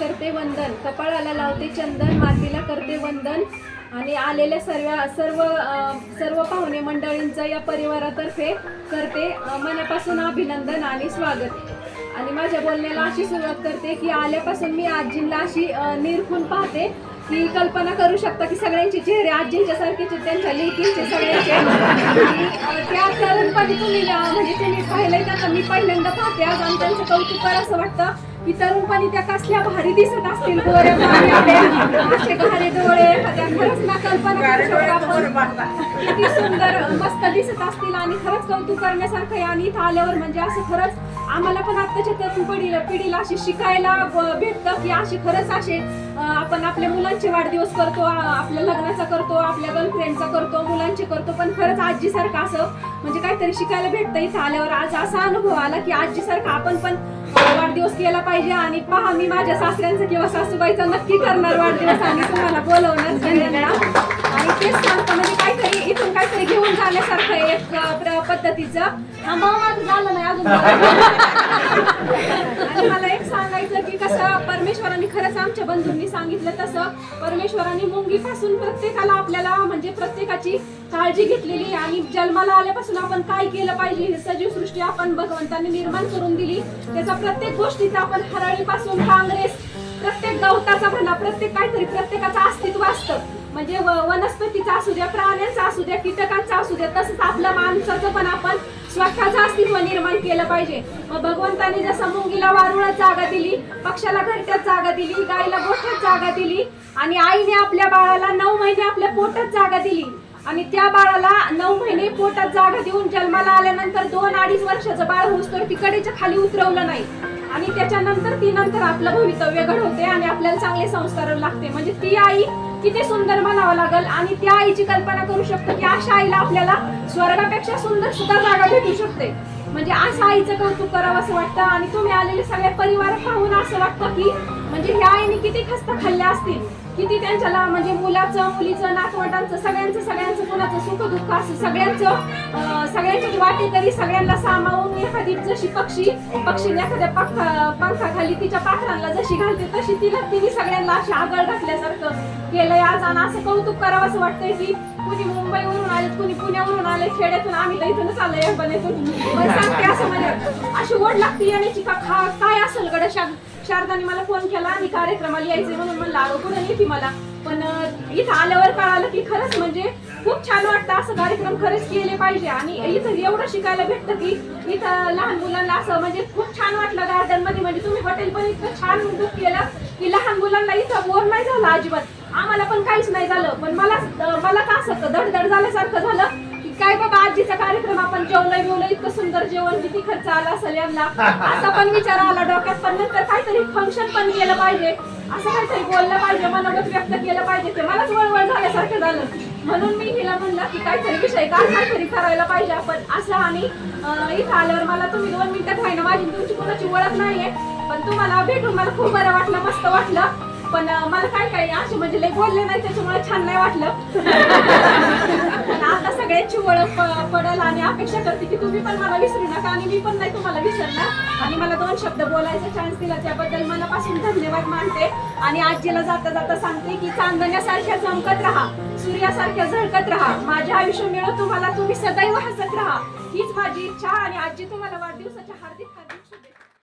करते वंदन. कपाळाला लावते चंदन मातीला करते वंदन. आणि आलेल्या सर्व सर्व सर्व पाहुणे मंडळींचं या परिवारातर्फे करते मनापासून अभिनंदन आणि स्वागत. आणि माझ्या बोलण्याला अशी सुरुवात करते की आल्यापासून मी आजींना अशी निरखून पाहते की कल्पना करू शकता की सगळ्यांचे चेहरे आजींच्या सारखेच त्यांच्या लेकींचे सगळ्यांचे. त्या तरुणपणी तुम्ही म्हणजे तुम्ही पाहिलंय का? मी पहिल्यांदा पाहते. आज आणि त्यांचं कौतुक करा असं वाटतं. की तरुणपणी त्या कसल्या भारी दिसत असतील असे घारे डोळे खरंच ना कल्पना किती सुंदर मस्त दिसत असतील आणि खरंच कौतुक करण्यासारखं आहे. आणि इथं आल्यावर म्हणजे असं खरंच आम्हाला पण आत्ताच्या तरुण पिढीला पिढीला अशी शिकायला भेटतं की अशी खरंच असे आपण आपल्या मुलांचे वाढदिवस करतो आपल्या लग्नाचा करतो आपल्या गर्लफ्रेंडचा करतो मुलांचे करतो पण खरंच आजीसारखं असं म्हणजे काहीतरी शिकायला भेटतं. इथं आल्यावर आज असा अनुभव आला की आजीसारखं आपण पण वाढदिवस केला पाहिजे. आणि पहा मी माझ्या सासऱ्यांचं किंवा सासूबाईचा नक्की करणार वाढदिवस आणि तुम्हाला बोलवणार सगळ्यांना आणि तेच सांगतो म्हणजे काहीतरी इथून काहीतरी घेऊन जाण्यासारखं आहे एक पद्धतीचं. हा, मग माझं झालं नाही अजून. आणि मला एक सांगायचं की जसं परमेश्वरांनी खरंच आमच्या बंधूंनी सांगितलं तसं. परमेश्वरांनी मुंगीपासून प्रत्येकाला आपल्याला म्हणजे प्रत्येकाची काळजी घेतलेली आणि जन्माला आल्यापासून आपण काय केलं पाहिजे ही सजीव सृष्टी आपण भगवंतांनी निर्माण करून दिली. त्याचा प्रत्येक गोष्टीचा आपण हरळीपासून काँग्रेस प्रत्येक गवताचा म्हणा प्रत्येक काहीतरी प्रत्येकाचं अस्तित्व असतं. म्हणजे वनस्पतीचा असू द्या प्राण्यांचा असू द्या असू द्या तसंच आपलं माणसाचं पण आपण स्वतःचं अस्तित्व निर्माण केलं पाहिजे. मग भगवंताने जसं मुंगीला वारुळात जागा दिली पक्षाला घरट्यात जागा दिली गाईला गोठ्यात जागा दिली आणि आईने आपल्या बाळाला नऊ महिने आपल्या पोटात जागा दिली आणि त्या बाळाला नऊ महिने पोटात जागा देऊन जन्माला आल्यानंतर दोन अडीच वर्षाचं बाळ होऊस तर तिकडेच्या खाली उतरवलं नाही. आणि त्याच्यानंतर ती नंतर आपलं भवितव्य घडवते आणि आपल्याला चांगले संस्कार लागते. म्हणजे ती आई किती सुंदर म्हणावं लागल आणि त्या आईची कल्पना करू शकतो की अशा आईला आपल्याला स्वर्गापेक्षा सुंदर सुद्धा जागा भेटू शकते. म्हणजे असं आईचं कौतुक करावं असं वाटतं आणि तुम्ही आलेले सगळे परिवार पाहून असं वाटतं की म्हणजे ह्या आईने किती खस्त खाल्ल्या असतील. किती त्यांच्याला म्हणजे मुलाचं मुलीचं नातवंडांचं सगळ्यांचं सगळ्यांचं कुणाचं सुख दुःख असं सगळ्यांचं सगळ्यांची वाटी तरी सगळ्यांना सामावून एखादी जशी पक्षी पक्षीने एखाद्या पंखा पंखाखाली तिच्या पाखरांना जशी घालते तशी तिला तिने सगळ्यांना अशी आगळ घातल्यासारखं केलंय. आज आणि असं कौतुक करावं असं वाटतंय की कुणी मुंबईवरून आले कुणी पुण्यावरून आले खेड्यातून आम्ही तर इथूनच आलोय बनेतून. पण सांगते असं म्हणजे अशी ओढ लागते येण्याची का खा काय असेल गड शारदाने मला फोन केला आणि कार्यक्रमाला यायचे म्हणून म्हणलं आलो येते मला? पण इथं आल्यावर कळालं की खरंच म्हणजे खूप छान वाटतं. असं कार्यक्रम खरंच केले पाहिजे. आणि इथं एवढं शिकायला भेटतं की इथं लहान मुलांना असं म्हणजे खूप छान वाटलं गार्डनमध्ये म्हणजे तुम्ही हॉटेल पण इतकं छान बुक केलं की लहान मुलांना इथं बोर नाही झालं अजिबात. आम्हाला पण काहीच नाही झालं. पण मला मला का असं धडधड झाल्यासारखं झालं की काय बाबा आजीचा कार्यक्रम आपण जेवलं बिवलं इतकं सुंदर जेवण किती खर्च आला असेल यांना. असा पण विचार आला डोक्यात. पण नंतर काहीतरी फंक्शन पण केलं पाहिजे. असं काहीतरी बोललं पाहिजे मनोगत व्यक्त केलं पाहिजे. ते मलाच वळवळ झाल्यासारखं झालं. म्हणून मी हिला म्हणलं की काहीतरी विषय काय काहीतरी करायला पाहिजे आपण. असं आणि इथं आल्यावर मला तुम्ही दोन मिनिटात व्हायना माझी तुमची कोणाची ओळख नाहीये. पण तुम्हाला भेटून मला खूप बरं वाटलं मस्त वाटलं. पण मला काय काय असे म्हणजे लय बोलले नाही त्याच्यामुळे छान नाही वाटलं. आता ओळख पडेल आणि अपेक्षा करते की तुम्ही पण मला विसरू नका आणि मी पण नाही तुम्हाला विसरणार. आणि मला दोन शब्द बोलायचा चान्स दिला त्याबद्दल मनापासून धन्यवाद मानते. आणि आजीला जाता जाता सांगते की चांदण्यासारख्या चमकत राहा सूर्यासारख्या झळकत राहा. माझे आयुष्य मिळत तुम्हाला तुम्ही सदैव हसत राहा. हीच माझी इच्छा आणि आजी तुम्हाला वाढदिवसाच्या